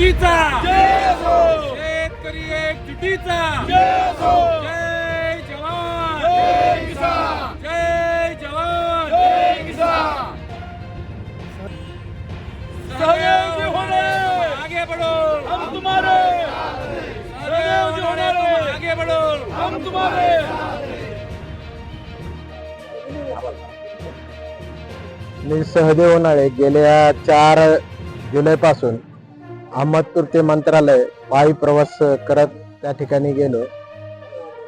एकजुटीचा शेतकरी एकजुटीचा जय जवान. जय जवान. आगे बढ़ो. हम तुम्हारे. आगे बढ़ो. हम तुम्हारे. मी सहदेव उन्हाळे गेल्या चार जुलैपासून. अहमदपूर ते मंत्रालय पायी प्रवास करत त्या ठिकाणी गेलो.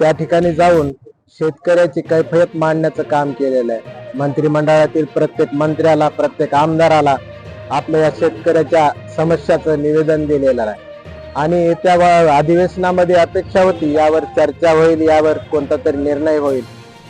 त्या ठिकाणी जाऊन शेतकऱ्याची कैफयत मांडण्याचं काम केलेलं आहे. मंत्रिमंडळातील प्रत्येक मंत्र्याला प्रत्येक आमदाराला आपल्या या शेतकऱ्याच्या समस्याचं निवेदन दिलेलं आहे. आणि त्या अधिवेशनामध्ये अपेक्षा होती यावर चर्चा होईल यावर कोणता तरी निर्णय होईल.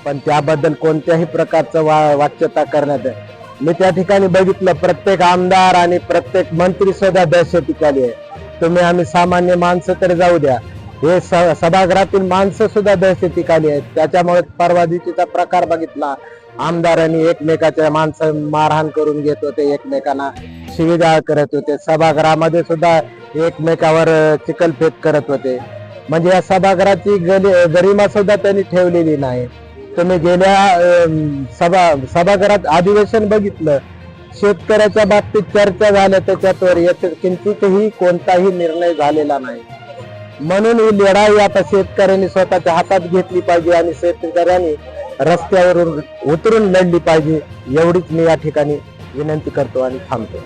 पण त्याबद्दल कोणत्याही प्रकारचं वा वाच्यता करण्यात आहे मी त्या ठिकाणी बघितलं प्रत्येक आमदार आणि प्रत्येक मंत्री सुद्धा दहशतीखाली आहे. तुम्ही आम्ही सामान्य माणसं तर जाऊ द्या. हे सभागृहातील माणसं सुद्धा दहशतीखाली आहेत. त्याच्यामुळे परवा दिवशीचा प्रकार बघितला. आमदारांनी एकमेकाच्या माणसं मारहाण करून घेत होते एकमेकांना शिवीगाळ करत होते. सभागृहामध्ये सुद्धा एकमेकावर चिकलफेक चिखलफेक करत होते. म्हणजे या सभागृहाची गरिमा सुद्धा त्यांनी ठेवलेली नाही. तुम्ही गेल्या सभा सभागृहात अधिवेशन बघितलं. शेतकऱ्याच्या बाबतीत चर्चा झाल्या त्याच्यावर याच्यात किंचितही कोणताही निर्णय झालेला नाही. म्हणून ही लढाई आता शेतकऱ्यांनी स्वतःच्या हातात घेतली पाहिजे आणि शेतकऱ्यांनी रस्त्यावरून उतरून लढली पाहिजे एवढीच मी या ठिकाणी विनंती करतो आणि थांबतो.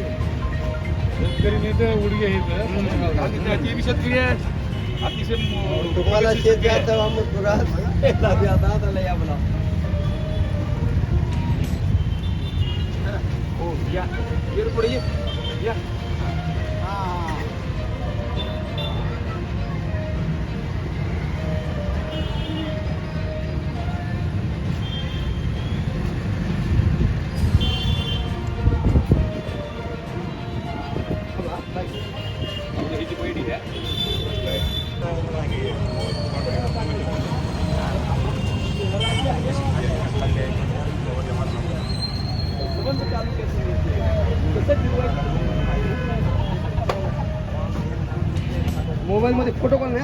शेतकरी नेते उडगे हे शेतकरी आहे. अतिशय तुम्हाला शेतकरी शेती आहे. आता अहमदपुरात आता आता या बोला. हो या. पुढे ये. मोबाईल मध्ये फोटो पण